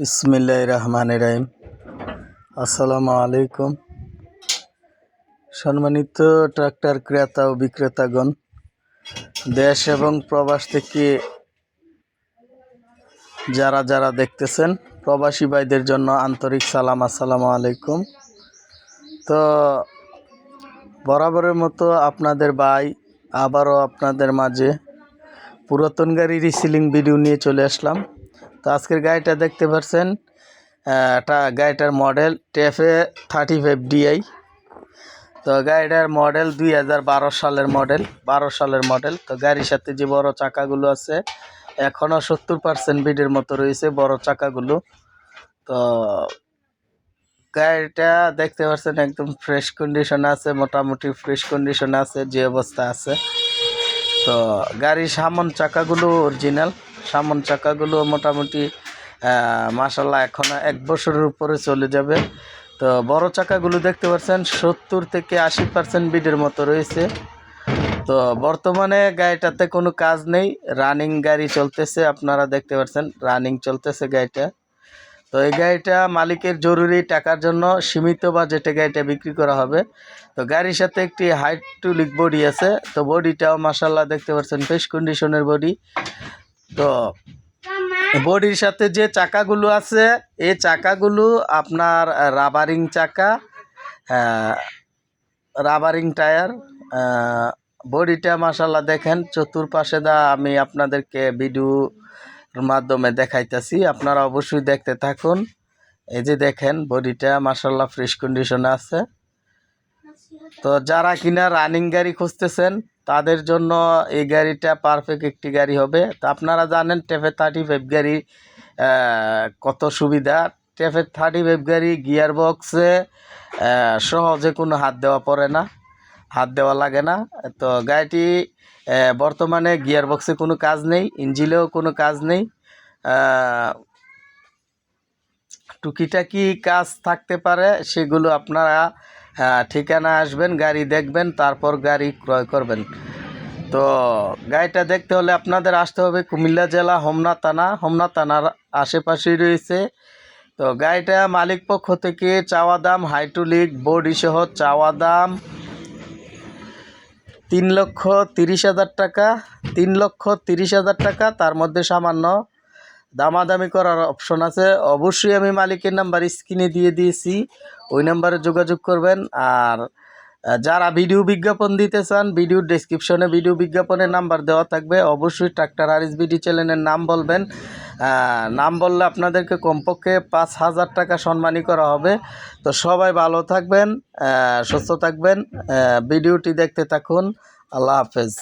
বিসমিল্লাহ রহমান রাহিম। আসসালামু আলাইকুম। সম্মানিত ট্রাক্টর ক্রেতা ও বিক্রেতাগণ, দেশ এবং প্রবাস থেকে যারা যারা দেখতেছেন, প্রবাসী ভাইদের জন্য আন্তরিক সালাম, আসসালামু আলাইকুম। তো বরাবরের মতো আপনাদের ভাই আবারও আপনাদের মাঝে পুরাতন গাড়ি রিসিলিং ভিডিও নিয়ে চলে আসলাম। তো আজকের গাড়িটা দেখতে পাচ্ছেন এটা গাড়িটার model TAFE thirty five DI. তো গাড়িটার মডেল দুই হাজার বারো সালের মডেল, বারো সালের মডেল। তো গাড়ির সাথে যে বড় চাকাগুলো আছে এখনও সত্তর পার্সেন্ট বিডের মতো রয়েছে বড় চাকাগুলো। তো গাড়িটা দেখতে পাচ্ছেন একদম ফ্রেশ কন্ডিশন আছে, মোটামুটি ফ্রেশ কন্ডিশন আছে, যে অবস্থা আছে। তো গাড়ির সামন চাকাগুলো অরিজিনাল। সামন চাকাগুলো মোটামুটি মাসাল্লাহ এখন এক বছরের উপরে চলে যাবে। তো বড় চাকাগুলো দেখতে পাচ্ছেন, সত্তর থেকে আশি পার্সেন্ট বিডের মতো রয়েছে। তো বর্তমানে গাড়িটাতে কোনো কাজ নেই রানিং গাড়ি চলতেছে, আপনারা দেখতে পাচ্ছেন রানিং চলতেছে গাড়িটা। তো এই গাড়িটা মালিকের জরুরি টাকার জন্য সীমিত বাজেটে গাড়িটা বিক্রি করা হবে। তো গাড়ির সাথে একটি হাইট টু লিক বডি আছে, তো বডিটাও মাসাল্লাহ দেখতে পাচ্ছেন ফ্রেশ কন্ডিশনের বডি তো বডির সাথে যে চাকাগুলো আছে, এই চাকাগুলো আপনার রাবারিং চাকা রাবারিং টায়ার বডিটা মাসাল্লাহ দেখেন, চতুর্পাশে দা আমি আপনাদেরকে ভিডিওর মাধ্যমে দেখাইতেছি, আপনারা অবশ্যই দেখতে থাকুন। এই যে দেখেন, বডিটা মাসাল্লাহ ফ্রেশ কন্ডিশনে আছে। তো যারা কিনা রানিং গাড়ি খুঁজতেছেন, তাদের জন্য এই গাড়িটা পারফেক্ট একটি গাড়ি হবে। তো আপনারা জানেন টেফে থার্টি ফাইভ গাড়ি কত সুবিধা। টেফে থার্টি ফাইভ গাড়ি গিয়ার বক্সে সহজে কোনো হাত দেওয়া পড়ে না, হাত দেওয়া লাগে না। তো গাড়িটি বর্তমানে গিয়ার বক্সে কোনো কাজ নেই ইঞ্জিলেও কোনো কাজ নেই। টুকিটাকি কাজ থাকতে পারে, সেগুলো আপনারা আহ, ঠিকানা আসবেন গাড়ি দেখবেন তারপর গাড়ি ক্রয় করবেন। তো গাড়িটা দেখতে হলে আপনাদের আসতে হবে কুমিল্লা জেলা হোমনা থানা। হোমনা থানার আশেপাশেই রয়েছে। তো গাড়িটা মালিক পক্ষ থেকে চাওয়া দাম হাইটুলিক বডি সহ চাওয়া দাম তিন লক্ষ তিরিশ হাজার টাকা তিন লক্ষ তিরিশ হাজার টাকা তার মধ্যে সামান্য দামাদামি করার অপশন আছে। অবশ্যই আমি মালিকের নাম্বার স্ক্রিনে দিয়ে দিয়েছি। ওই নাম্বারে যোগাযোগ করবেন। আর যারা ভিডিও বিজ্ঞাপন দিতে চান ভিডিও ডেসক্রিপশনে ভিডিও বিজ্ঞাপনের নাম্বার দেওয়া থাকবে। অবশ্যই ট্রাক্টর আর বিডি চ্যানেলের নাম বলবেন। নাম বললে আপনাদেরকে কমপক্ষে পাঁচ হাজার টাকা সম্মানী করা হবে। তো সবাই ভালো থাকবেন সুস্থ থাকবেন। ভিডিওটি দেখতে থাকুন। আল্লাহ হাফেজ।